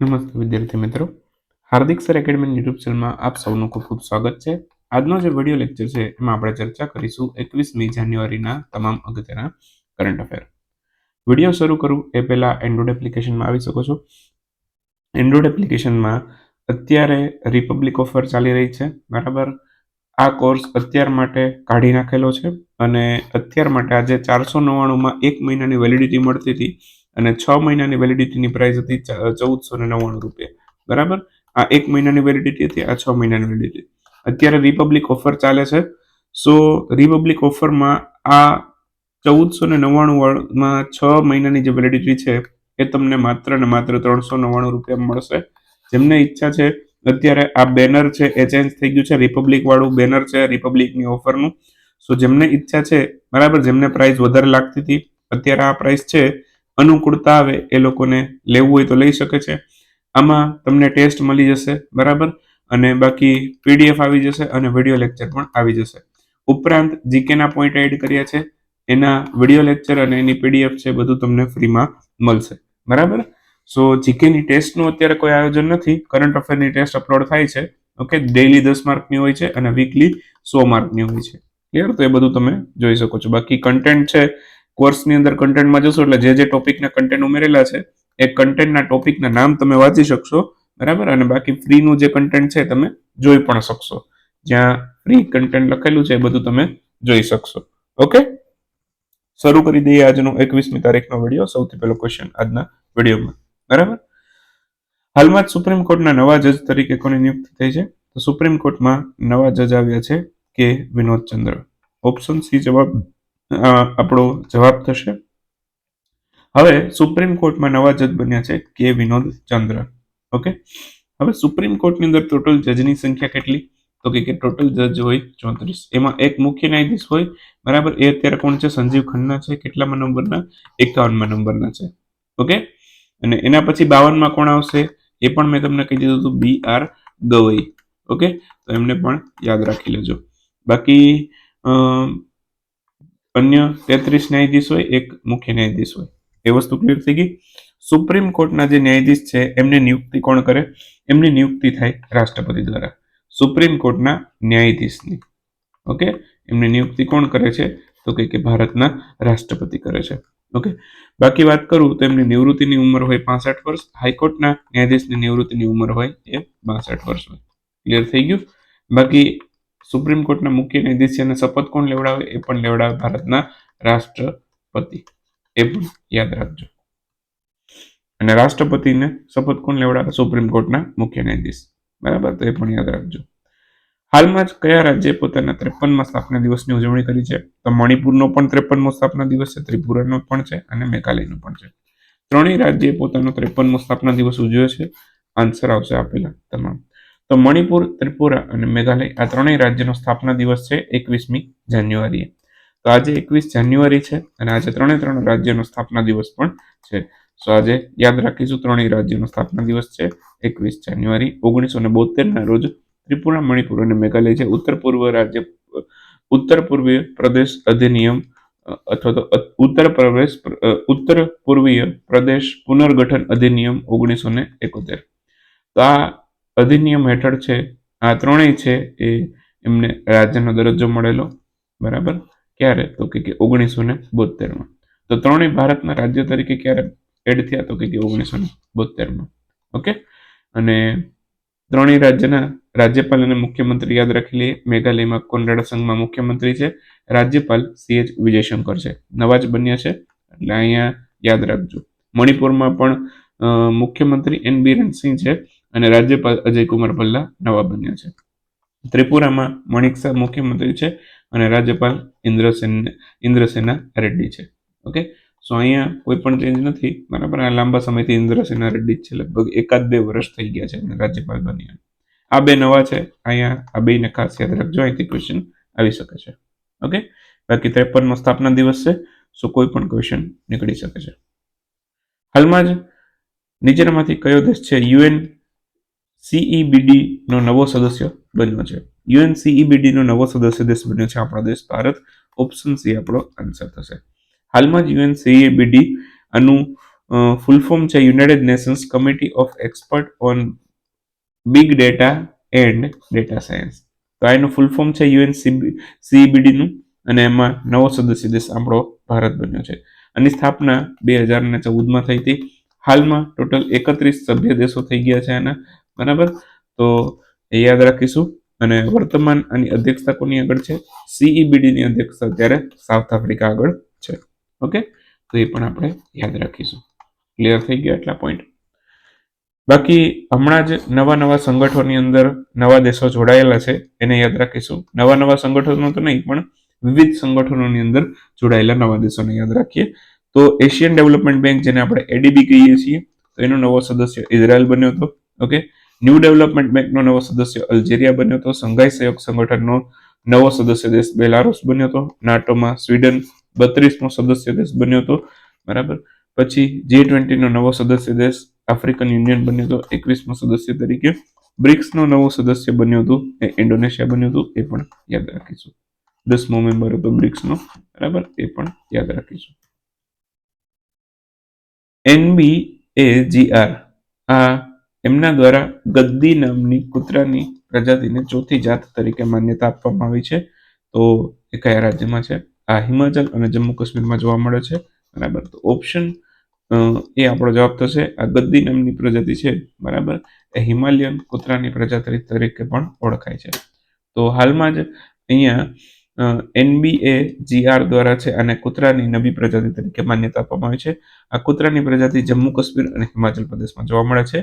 નમસ્તે વિદ્યાર્થી મિત્રો. હાર્દિક સર એકેડમી યુટ્યુબ ચેનલમાં આપ સૌનું ખૂબ ખૂબ સ્વાગત છે. આજનો જે વીડિયો લેક્ચર છે, એમાં આપણે ચર્ચા કરીશું એકવીસમી જાન્યુઆરીના તમામ અગત્યના કરંટ અફેર વીડિયો શરૂ કરું એ પહેલાં એન્ડ્રોઇડ એપ્લિકેશનમાં આવી શકો છો. એન્ડ્રોઇડ એપ્લિકેશનમાં અત્યારે રિપબ્લિક ઓફર ચાલી રહી છે. બરાબર? આ કોર્સ અત્યાર માટે કાઢી નાખેલો છે અને અત્યાર માટે આજે ચારસો નવ્વાણુંમાં એક મહિનાની વેલિડિટી મળતી હતી અને છ મહિનાની વેલિડિટીની પ્રાઇસ હતી ચૌદસો ને નવ્વાણું રૂપિયા. બરાબર? આ એક મહિનાની વેલિડિટી હતી, આ છ મહિનાની વેલિડિટી અત્યારે રિપબ્લિક ઓફર ચાલે છે. સો રિપબ્લિક ઓફરમાં આ ચૌદસો ને નવ્વાણુંમાં છ મહિનાની જે વેલિડિટી છે એ તમને માત્ર ને માત્ર ત્રણસો નવ્વાણું રૂપિયા મળશે. જેમને ઈચ્છા છે અત્યારે આ બેનર છે એ ચેન્જ થઈ ગયું છે. રિપબ્લિક વાળું બેનર છે રિપબ્લિકની ઓફરનું સો જેમને ઈચ્છા છે, બરાબર, જેમને પ્રાઇસ વધારે લાગતી હતી, અત્યારે આ પ્રાઇસ છે. અનુકૂળતા આવે એ લોકોને લેવું હોય તો લઈ શકે છે. આમાં તમને ટેસ્ટ મળી જશે, બરાબર? અને બાકી પીડીએફ આવી જશે અને વીડિયો લેક્ચર પણ આવી જશે. ઉપરાંત જીકેના પોઈન્ટ એડ કર્યા છે. એના વીડિયો લેક્ચર અને એની પીડીએફ છે, બધું તમને ફ્રીમાં મળશે. બરાબર? સો જીકેની ટેસ્ટનું અત્યારે કોઈ આયોજન નથી. કરંટ અફેરની ટેસ્ટ અપલોડ થાય છે. ઓકે ડેઇલી દસ માર્કની હોય છે અને વીકલી સો માર્કની હોય છે. ક્લિયર તો એ બધું તમે જોઈ શકો છો. બાકી કન્ટેન્ટ છે કોર્સની અંદર કન્ટેન્ટમાં જશો એટલે જે જે ટોપિકના કન્ટેન્ટ ઉમેરેલા છે, એ કન્ટેન્ટના ટોપિકના નામ તમે વાંચી શકશો. બરાબર? અને બાકી ફ્રીનું જે કન્ટેન્ટ છે તમે જોઈ પણ શકશો. જ્યાં ફ્રી કન્ટેન્ટ લખેલું છે એ બધું તમે જોઈ શકશો. ઓકે શરૂ કરી દઈએ આજનો એકવીસમી તારીખનો વીડિયો સૌથી પહેલો ક્વેશ્ચન આજના વિડીયોમાં બરાબર? હાલમાં જ સુપ્રીમ કોર્ટના નવા જજ તરીકે કોની નિયુક્તિ થઈ છે? તો સુપ્રીમ કોર્ટમાં નવા જજ આવ્યા છે કે વિનોદ ચંદ્ર. ઓપ્શન સી જવાબ આપણો જવાબ થશે. હવે સુપ્રીમ કોર્ટમાં નવા જજ બન્યા છે કે વિનોદ ચંદ્ર. ઓકે? હવે સુપ્રીમ કોર્ટની અંદર ટોટલ જજની સંખ્યા કેટલી? તો કે ટોટલ જજ હોય ચોત્રીસ. એમાં એક મુખ્ય ન્યાયાધીશ હોય, બરાબર? એ અત્યારે કોણ છે? સંજીવ ખન્ના છે. કેટલામાં નંબરના? એકાવનમાં નંબરના છે. ઓકે? અને એના પછી બાવનમાં કોણ આવશે? એ પણ મેં તમને કહી દીધું હતું, બી આર ગવઈ. ઓકે? તો એમને પણ યાદ રાખી લેજો. બાકી અન્ય તેત્રીસ ન્યાયાધીશ હોય, એક મુખ્ય ન્યાયાધીશ હોય. એ વસ્તુ ક્લિયર થઈ ગઈ? સુપ્રીમ કોર્ટના જે ન્યાયાધીશ છે, એમની નિયુક્તિ કોણ કરે? એમની નિયુક્તિ થાય રાષ્ટ્રપતિ દ્વારા. સુપ્રીમ કોર્ટના ન્યાયાધીશની. ઓકે? એમની નિયુક્તિ કોણ કરે છે? તો કે ભારતના રાષ્ટ્રપતિ કરે છે. ઓકે બાકી વાત કરું તો એમની નિવૃત્તિની ઉંમર હોય પાસઠ વર્ષ, હાઈકોર્ટના ન્યાયાધીશની નિવૃત્તિની ઉંમર હોય એ બાસઠ વર્ષ હોય. ક્લિયર થઈ ગયું? બાકી સુપ્રીમ કોર્ટના મુખ્ય ન્યાયાધીશ અને શપથ કોણ લેવડાવે એ પણ લેવડાવે ભારતના રાષ્ટ્રપતિ. એ પણ યાદ રાખજો. અને રાષ્ટ્રપતિને શપથ કોણ લેવડાવે? સુપ્રીમ કોર્ટના મુખ્ય ન્યાયાધીશ. બરાબર? તો એ પણ યાદ રાખજો. હાલમાં જ કયા રાજ્યે પોતાના ત્રેપનમાં સ્થાપના દિવસની ઉજવણી કરી છે? તો મણિપુરનો પણ ત્રેપનમો સ્થાપના દિવસ છે, ત્રિપુરાનો પણ છે અને મેઘાલયનો પણ છે. ત્રણેય રાજ્યે પોતાનો ત્રેપનમો સ્થાપના દિવસ ઉજવ્યો છે. આન્સર આવશે આપેલા તમામ. તો મણિપુર, ત્રિપુરા અને મેઘાલય આ ત્રણેય રાજ્યનો સ્થાપના દિવસ છે એકવીસમી જાન્યુઆરીએ. તો આજે એકવીસ જાન્યુઆરી છે અને આજે ત્રણે ત્રણ રાજ્યનો સ્થાપના દિવસ પણ છે. સો આજે યાદ રાખીશું ત્રણેય રાજ્યનો સ્થાપના દિવસ છે એકવીસ જાન્યુઆરી ઓગણીસો ને બોતેરના રોજ ત્રિપુરા, મણિપુર અને મેઘાલય છે. ઉત્તર પૂર્વ રાજ્ય, ઉત્તર પૂર્વીય પ્રદેશ અધિનિયમ, અથવા તો ઉત્તર પ્રદેશ ઉત્તર પૂર્વીય પ્રદેશ પુનર્ગઠન અધિનિયમ ઓગણીસો ને એકોતેર. તો આ અધિનિયમ હેઠળ છે, આ ત્રણેય છે એ એમને રાજ્યનો દરજ્જો મળેલો. બરાબર? ક્યારે? તો કે ઓગણીસો ને બોતેરમાં તો ત્રણેય ભારતના રાજ્ય તરીકે ક્યારે એડ થયા? તો કે ઓગણીસો ને બોતેરમાં ઓકે? અને ત્રણેય રાજ્યના રાજ્યપાલ અને મુખ્યમંત્રી યાદ રાખી લઈએ. મેઘાલયમાં કોનરાડ સંઘમાં મુખ્યમંત્રી છે. રાજ્યપાલ સી એચ વિજયશંકર છે. નવા જ બન્યા છે. એટલે અહીંયા યાદ રાખજો. મણિપુરમાં પણ મુખ્યમંત્રી એન બિરેન છે અને રાજ્યપાલ અજય કુમાર ભલ્લા નવા બન્યા છે. ત્રિપુરામાં મણિક મુખ્યમંત્રી છે અને રાજ્યપાલ ઇન્દ્રસેન, ઇન્દ્રસેના રેડ્ડી છે. ઓકે? સો અહીંયા કોઈ પણ ચેન્જ નથી. બરાબર? આ લાંબા સમયથી ઇન્દ્રસેના રેડ્ડી છે. લગભગ એકાદ બે વર્ષ થઈ ગયા છે રાજ્યપાલ બન્યા. આ બે નવા છે. અહીંયા આ બેને ખાસ યાદ રાખજો. અહીંથી ક્વેશ્ચન આવી શકે છે. ઓકે બાકી ત્રેપનનો સ્થાપના દિવસ છે. સો કોઈ પણ ક્વેશ્ચન નીકળી શકે છે. હાલમાં જ નીચેનામાંથી કયો દેશ છે? યુએન સીઈબીડીનો નવો સદસ્ય બન્યો છે. યુએન સીઈબીડીનો નવો સદસ્ય દેશ બન્યો છે આપણો દેશ ભારત. ઓપ્શન સી આપણો આન્સર થશે. હાલમાં જ યુએન સીઈબીડી આનું ફૂલ ફોર્મ છે United Nations committee of expert on big data and data science તો આ એનું ફૂલ ફોર્મ છે યુએન સીબીડીનું અને એમાં નવો સદસ્ય દેશ આપણો ભારત બન્યો છે. આની સ્થાપના બે હજાર ને ચૌદમાં થઈ હતી. હાલમાં ટોટલ એકત્રીસ સભ્ય દેશો થઈ ગયા છે આના. બરાબર? તો એ યાદ રાખીશું. અને વર્તમાન આની અધ્યક્ષતા કોની આગળ છે? સીઈબીડીની અધ્યક્ષતા અત્યારે સાઉથ આફ્રિકા આગળ. ઓકે? તો એ પણ આપણે યાદ રાખીશું. ક્લિયર થઈ ગયા એટલા પોઈન્ટ બાકી હમણાં જ નવા નવા સંગઠનોની અંદર નવા દેશો જોડાયેલા છે, એને યાદ રાખીશું. નવા નવા સંગઠનો તો નહીં, પણ વિવિધ સંગઠનોની અંદર જોડાયેલા નવા દેશોને યાદ રાખીએ. તો એશિયન ડેવલપમેન્ટ બેંક જેને આપણે એડીબી કહીએ છીએ, તો એનો નવો સદસ્ય ઇઝરાયલ બન્યો હતો, ઓકે? ન્યૂ ડેવલપમેન્ટ બેંકનો નવો સદસ્ય અલ્જેરિયા બન્યો હતો. સંઘાઈ સહયોગ સંગઠનનો નવો સદસ્ય દેશ બેલારુસ બન્યો હતો. નાટોમાં સ્વીડન બત્રીસમો સદસ્ય દેશ બન્યો હતો બરાબર? પછી જી ટ્વેન્ટીનો નવો સદસ્ય દેશ આફ્રિકન યુનિયન બન્યો હતો એકવીસમો સદસ્ય તરીકે. બ્રિક્સનો નવો સદસ્ય બન્યો હતો એ ઇન્ડોનેશિયા બન્યું હતું એ પણ યાદ રાખીશું. દસમો મેમ્બર હતો બ્રિક્સનો, બરાબર? એ પણ યાદ રાખીશું. એનબી એ જીઆર આ એમના દ્વારા ગદ્દી નામની કૂતરાની પ્રજાતિને ચોથી જાત તરીકે માન્યતા આપવામાં આવી છે. તો એ કયા રાજ્યમાં છે? આ હિમાચલ અને જમ્મુ કાશ્મીરમાં જોવા મળે છે. બરાબર. તો ઓપ્શન એ આપણો જવાબ થશે, આ ગદ્દી નામની પ્રજાતિ છે. બરાબર. એ હિમાલયન કૂતરાની પ્રજાતિ તરીકે પણ ઓળખાય છે. તો હાલમાં જ અહીંયા એનબીએ જીઆર દ્વારા છે અને કૂતરાની નવી પ્રજાતિ તરીકે માન્યતા આપવામાં આવી છે. આ કૂતરાની પ્રજાતિ જમ્મુ કાશ્મીર અને હિમાચલ પ્રદેશમાં જોવા મળે છે.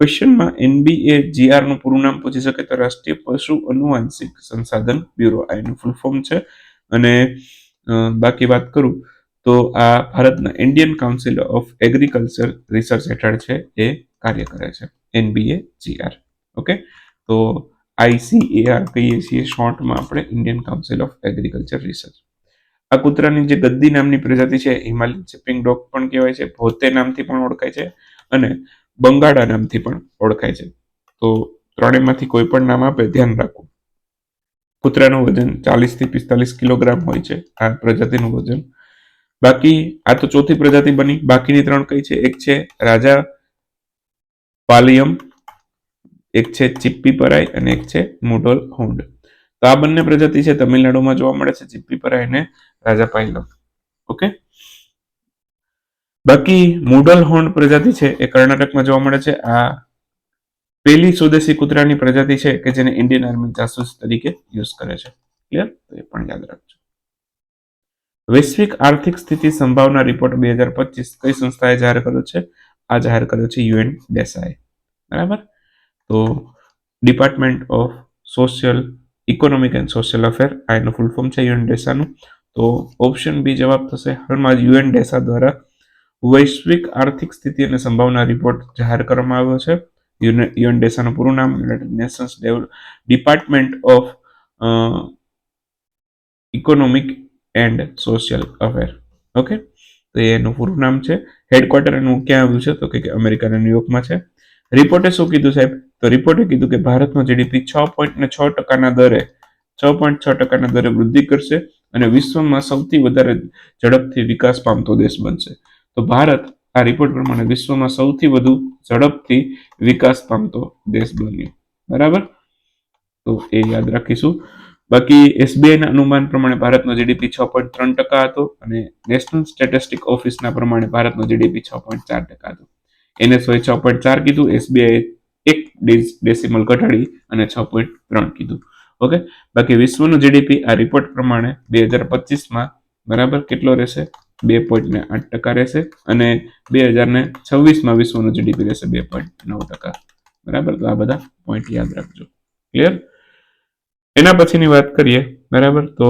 ક્વેશ્ચનમાં એનબીએ જીઆરનું પૂરું નામ પૂછી શકે તો રાષ્ટ્રીય પશુ અનુવાંશિક સંસાધન બ્યુરો આ એનું ફૂલ ફોર્મ છે. અને બાકી વાત કરું, તો આ ભારતના Indian council of agriculture research હેઠળ છે, એ કાર્ય કરે છે એનબીએ જીઆર ઓકે? તો આઈસીએઆર કહીએ છીએ, શોર્ટમાં આપણે Indian council of agriculture research આ કૂતરાની જે ગદ્દી નામની પ્રજાતિ છે, હિમાલયન ચિપિંગ ડોગ પણ કહેવાય છે, ભોતે નામથી પણ ઓળખાય છે અને બંગાળા નામથી પણ ઓળખાય છે. તો ત્રણેયમાંથી કોઈ પણ નામ આપે, ધ્યાન રાખવું. કૂતરાનું વજન ચાલીસથી પિસ્તાલીસ કિલોગ્રામ હોય છે, આ પ્રજાતિનું વજન. બાકી આ તો ચોથી પ્રજાતિ બની, બાકીની ત્રણ કઈ છે? એક છે રાજા પાલિયમ, એક છે ચિપ્પી પરાઈ અને એક છે મુડોલ હુંડ. તો આ બંને પ્રજાતિ છે તમિલનાડુમાં જોવા મળે છે ચિપ્પી પરાઈ અને રાજા પાઇલમ ઓકે? બાકી મુડલ હોન્ડ પ્રજાતિ છે એ કર્ણાટકમાં જોવા મળે છે. આ પેલી સ્વદેશી કૂતરાની પ્રજાતિ છે કે જેને ઇન્ડિયન આર્મી જાસૂસ તરીકે યુઝ કરે છે. ક્લિયર તો એ પણ યાદ રાખજો. વૈશ્વિક આર્થિક સ્થિતિ સંભાવના રિપોર્ટ બે હજાર પચીસ કઈ સંસ્થાએ જાહેર કર્યો છે? આ જાહેર કર્યો છે યુએન ડેસાએ બરાબર? તો department of social economic and social affair આ એનું ફૂલ ફોર્મ છે યુએન ડેસાનું તો ઓપ્શન બી જવાબ થશે હાલમાં યુએન ડેસા દ્વારા વૈશ્વિક આર્થિક સ્થિતિ અને સંભાવના રિપોર્ટ જાહેર કરવામાં આવ્યો છે. યુએન પૂરું નામ United Nations department of economic and social affair okay તો એનું પૂરું નામ છે. હેડક્વાર્ટર એનું ક્યાં આવ્યું છે તો કે અમેરિકાના ન્યુયોર્કમાં છે. રિપોર્ટે શું કીધું સાહેબ? તો રિપોર્ટે કીધું કે ભારતનો જીડીપી છ પોઈન્ટ ને છ ટકાના દરે, છ પોઈન્ટ છ ટકાના દરે વૃદ્ધિ કરશે અને વિશ્વમાં સૌથી વધારે ઝડપથી વિકાસ પામતો દેશ બનશે. તો ભારત આ રિપોર્ટ પ્રમાણે વિશ્વમાં સૌથી વધુ ઝડપથી વિકાસ પામતો દેશ બન્યો. બરાબર? તો એ યાદ રાખીશું. બાકી એસબીઆઈના અનુમાન પ્રમાણે ભારતનો જીડીપી છ પોઈન્ટ ત્રણ ટકા હતો અને નેશનલ સ્ટેટિસ્ટિક ઓફિસના પ્રમાણે ભારતનો જીડીપી છ પોઈન્ટ ચાર ટકા હતો. એનએસઓએ છ પોઈન્ટ ચાર કીધું એસબીઆઈ એક ડેસિમલ ઘટાડી અને છ પોઈન્ટ ત્રણ કીધું. ઓકે? બાકી વિશ્વનું જીડીપી આ રિપોર્ટ પ્રમાણે બે હજાર પચીસમાં બરાબર કેટલો રહેશે? બે પોઈન્ટ ને આઠ ટકા રહેશે અને બે હજાર ને છવ્વીસમાં વિશ્વનું જીડીપી રહેશે બે પોઈન્ટ નવ ટકા. બરાબર? તો આ બધા પોઈન્ટ યાદ રાખજો. ક્લિયર એના પછીની વાત કરીએ, બરાબર? તો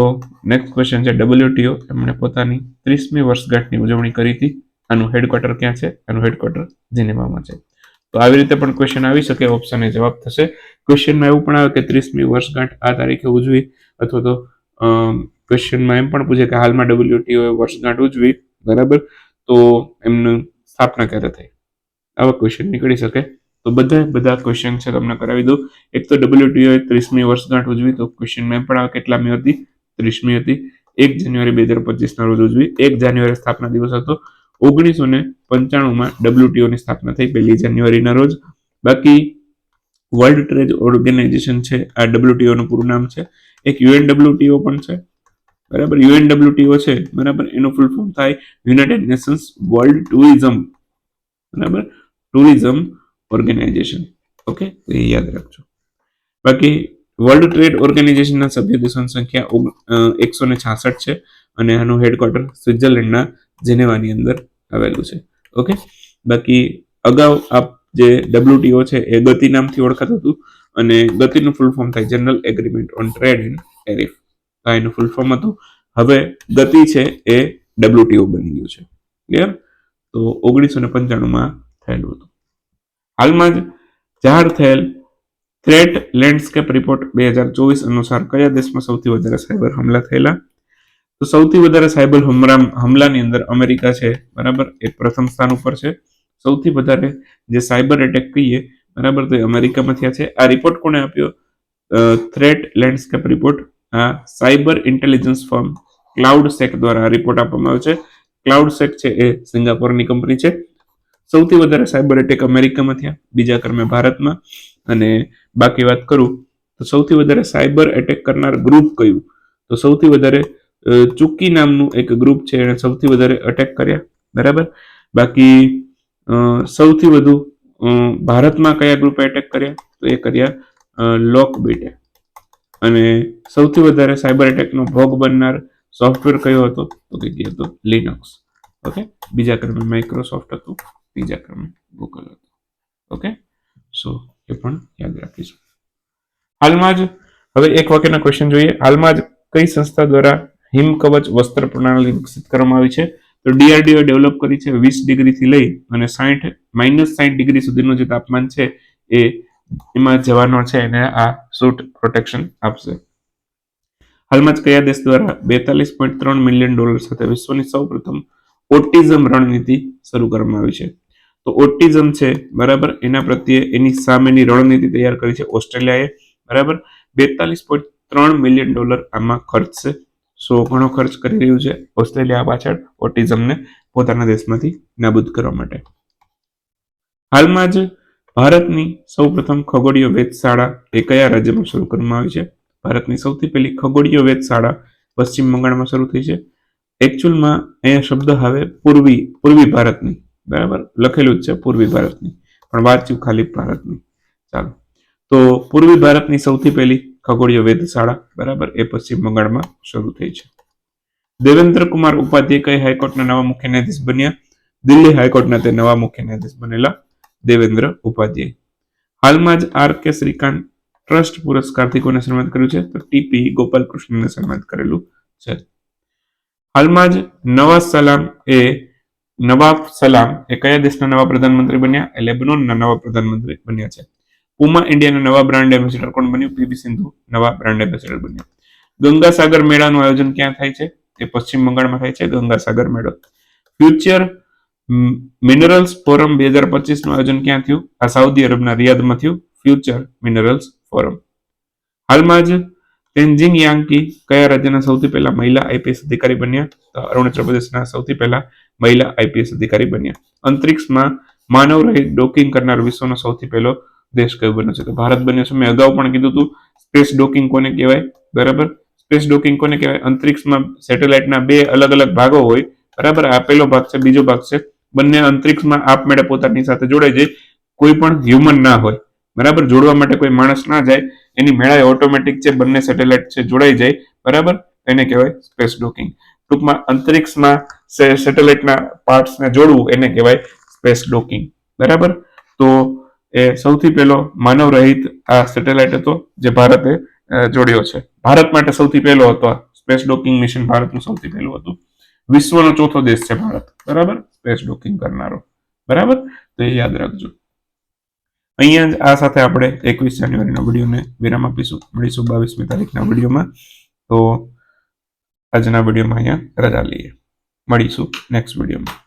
નેક્સ્ટ ક્વેશ્ચન છે ડબલ્યુટીઓ એમણે પોતાની ત્રીસમી વર્ષગાંઠની ઉજવણી કરી હતી. આનું હેડક્વાર્ટર ક્યાં છે? આનું હેડક્વાર્ટર જીનેવામાં છે. તો આવી રીતે પણ ક્વેશ્ચન આવી શકે ઓપ્શન એ જવાબ થશે. ક્વેશ્ચનમાં એવું પણ આવે કે ત્રીસમી વર્ષગાંઠ આ તારીખે ઉજવી અથવા તો ક્વેશ્ચનમાં એમ પણ પૂછે કે હાલમાં ડબલ્યુટીઓ વર્ષગાંઠ ઉજવી બરાબર? તો એમનું સ્થાપના ક્યારે થઈ? આવા ક્વેશ્ચન નીકળી શકે. તો બધા બધા ક્વેશ્ચન છે તમને કરાવી દઉં. એક તો ડબલ્યુટીઓ ત્રીસમી વર્ષગાંઠ ઉજવી, તો ક્વેશ્ચનમાં એમ પણ કેટલામી હતી? ત્રીસમી હતી. એક જાન્યુઆરી બે હજાર પચીસના રોજ ઉજવી. એક જાન્યુઆરી સ્થાપના દિવસ હતો. ઓગણીસો ને પંચાણુંમાં ડબલ્યુટીઓની સ્થાપના થઈ, પહેલી જાન્યુઆરીના રોજ. બાકી વર્લ્ડ ટ્રેડ ઓર્ગેનાઇઝેશન છે, આ ડબલ્યુટીઓનું પૂરું નામ છે. એક યુએનડબ્લ્યુટીઓ પણ છે. બરાબર? યુએનડબ્લ્યુટીઓ છે, બરાબર? એનું ફૂલ ફોર્મ થાય યુનાઇટેડ નેશન્સ વર્લ્ડ ટુરિઝમ બરાબર? ટુરિઝમ ઓર્ગેનાઇઝેશન ઓકે તો એ યાદ રાખજો. બાકી વર્લ્ડ ટ્રેડ ઓર્ગેનાઇઝેશનના સભ્ય દેશોની સંખ્યા એકસો ને છાસઠ છે અને આનું હેડક્વાર્ટર સ્વિટ્ઝરલેન્ડના જેનેવાની અંદર આવેલું છે. ઓકે બાકી અગાઉ આપ જે ડબ્લ્યુટીઓ છે એ ગતિ નામથી ઓળખાતું હતું અને ગતિનું ફૂલ ફોર્મ થાય general agreement on trade and tariff આ એનું ફૂલ ફોર્મ હતું. હવે ગતિ છે એ ડબ્લ્યુટીઓ બની ગયું છે. ક્લિયર તો ઓગણીસો ને પંચાણુંમાં થયેલું હતું. હાલમાં જ જાહેર થયેલ થ્રેટ લેન્ડસ્કેપ રિપોર્ટ બે હજાર ચોવીસ અનુસાર કયા દેશમાં સૌથી વધારે સાયબર હુમલા થયેલા? તો સૌથી વધારે સાયબર હમરા હુમલાની અંદર અમેરિકા છે, બરાબર? એ પ્રથમ સ્થાન ઉપર છે. સૌથી વધારે જે સાયબર એટેક કહીએ, બરાબર? તો એ અમેરિકામાં થયા છે. આ રિપોર્ટ કોણે આપ્યો? Threat landscape report cyber intelligence firm CloudSEK દ્વારા રિપોર્ટ આપવામાં આવ્યો છે. ક્લાઉડ સેક છે એ સિંગાપોરની કંપની છે. સૌથી વધારે સાયબર એટેક અમેરિકામાં થયા, બીજા ક્રમે ભારતમાં. અને બાકી વાત કરું, તો સૌથી વધારે સાયબર એટેક કરનાર ગ્રુપ કયું? તો સૌથી વધારે ચુક્કી નામનું એક ગ્રુપ છે એણે સૌથી વધારે અટેક કર્યા. બરાબર? બાકી સૌથી વધુ ભારતમાં કયા ગ્રુપે એટેક કર્યા? તો એ કર્યા લોક બીટે અને સૌથી વધારે સાયબર એટેકનો ભોગ બનનાર સોફ્ટવેર કયો હતો? તો કે જે હતો લિનક્સ ઓકે બીજા ક્રમે માઇક્રોસોફ્ટ હતું, ત્રીજા ક્રમે ગૂગલ હતું. ઓકે સો એ પણ યાદ રાખીશું. હાલમાં જ, હવે એક વાક્યના ક્વેશ્ચન જોઈએ. હાલમાં જ કઈ સંસ્થા દ્વારા હિમ કવચ વસ્ત્ર પ્રણાલી વિકસિત કરવામાં આવી છે? તો ડીઆરડીઓ ડેવલપ કરી છે વીસ ડિગ્રીથી લઈ અને સાઠ, માઇનસ સાઠ ડિગ્રી સુધીનું જે તાપમાન છે એ એમાં જવાનો છે એને આ સૂટ પ્રોટેક્શન આપશે. હાલમાં જ કયા દેશ દ્વારા બેતાલીસ પોઈન્ટ ત્રણ મિલિયન ડોલર સાથે વિશ્વની સૌપ્રથમ ઓટિઝમ રણનીતિ શરૂ કરવામાં આવી છે. તો ઓટિઝમ છે, બરાબર? એના પ્રત્યે એની સામેની રણનીતિ તૈયાર કરી છે ઓસ્ટ્રેલિયાએ, બરાબર? બેતાલીસ પોઈન્ટ ત્રણ મિલિયન ડોલર આમાં ખર્ચશે સો ઘણો ખર્ચ કરી રહ્યું છે ઓસ્ટ્રેલિયા પાછળ ઓટિઝમને પોતાના દેશમાંથી નાબૂદ કરવા માટે. હાલમાં જ ભારતની સૌપ્રથમ ખગોળીય વેધશાળા એ કયા રાજ્યમાં શરૂ કરવામાં આવી છે? ભારતની સૌથી પહેલી ખગોળીય વેધશાળા પશ્ચિમ બંગાળમાં શરૂ થઈ છે. એકચ્યુઅલમાં અહીંયા શબ્દ હવે પૂર્વી પૂર્વી ભારતની. બરાબર? લખેલું જ છે પૂર્વી ભારતની. પણ વાંચ્યું ખાલી ભારતની. ચાલો. તો પૂર્વી ભારતની સૌથી પહેલી ખગોળીય વેધશાળા, બરાબર, એ પશ્ચિમ બંગાળમાં શરૂ થઈ છે. દેવેન્દ્ર કુમાર ઉપાધ્યાય કઈ હાઈકોર્ટના નવા મુખ્ય ન્યાયાધીશ બન્યા? દિલ્હી હાઈકોર્ટના તે નવા મુખ્ય ન્યાયાધીશ બનેલા. દેવેન્દ્ર ઉપાધ્યાય. હાલમાં જ આર કે શ્રીકાંત ટ્રસ્ટ પુરસ્કારથી કોને સન્માનિત કર્યું છે? તો ટીપી ગોપાલકૃષ્ણને સન્માનિત કરેલું છે. હાલમાં જ નવા સલામ એ નવાબ સલામ એ કયા દેશના નવા પ્રધાનમંત્રી બન્યા? એ લેબનોનના નવા પ્રધાનમંત્રી બન્યા છે. પુમા ઇન્ડિયાના નવા બ્રાન્ડ એમ્બેસેડર કોણ બન્યું? પીવી સિંધુ નવા બ્રાન્ડ એમ્બેસેડર બન્યા. ગંગાસાગર મેળાનું આયોજન ક્યાં થાય છે? તે પશ્ચિમ બંગાળમાં થાય છે ગંગાસાગર મેળો. ફ્યુચર મિનરલ્સ ફોરમ બે હજાર પચીસનું આયોજન ક્યાં થયું? આ સાઉદી અરબના રિયાદમાં થયું. ફ્યુચર મિનરલ્સ ફોરમ હાલમાં જ તેન્જિંગ યાંકી કયા રાજ્યના સૌથી પહેલા મહિલા આઈપીએસ અધિકારી બન્યા? તો અરુણાચલ પ્રદેશના સૌથી પહેલા મહિલા આઈપીએસ અધિકારી બન્યા. અંતરિક્ષમાં માનવ રહિત ડોકિંગ કરનાર વિશ્વનો સૌથી પહેલો દેશ કયો બન્યો છે? તો ભારત બન્યો છે. મેં અગાઉ પણ કીધું હતું, સ્પેસ ડોકિંગ કોને કહેવાય? બરાબર? સ્પેસ ડોકિંગ કોને કહેવાય? અંતરિક્ષમાં સેટેલાઇટના બે અલગ અલગ ભાગો હોય. બરાબર? આ પહેલો ભાગ છે, બીજો ભાગ છે બંને અંતરિક્ષમાં આપમેળે પોતાની સાથે જોડાઈ જાય, કોઈ પણ હ્યુમન ના હોય. બરાબર? જોડવા માટે કોઈ માણસ ના જાય, એની મેળાએ ઓટોમેટિક છે બંને સેટેલાઇટ છે જોડાઈ જાય, બરાબર? એને કહેવાય સ્પેસ ડોકિંગ ટૂંકમાં અંતરિક્ષમાં સેટેલાઇટના પાર્ટ્સને જોડવું, એને કહેવાય સ્પેસ ડોકિંગ બરાબર? તો એ સૌથી પહેલો માનવ રહિત આ સેટેલાઇટ હતો જે ભારતે જોડ્યો છે. ભારત માટે સૌથી પહેલો હતો સ્પેસ ડોકિંગ મિશન ભારતનું સૌથી પહેલું હતું. વિશ્વનો ચોથો દેશ છે ભારત. બરાબર? સ્પેસ ડોકિંગ કરનારો. બરાબર? તો એ યાદ રાખજો. અહીંયા જ આ સાથે આપણે એકવીસ જાન્યુઆરીના વિડીયોને વિરામ આપીશું. મળીશું બાવીસમી તારીખના વિડીયોમાં. તો આજના વિડીયોમાં અહીંયા રજા લઈએ. મળીશું નેક્સ્ટ વિડીયોમાં.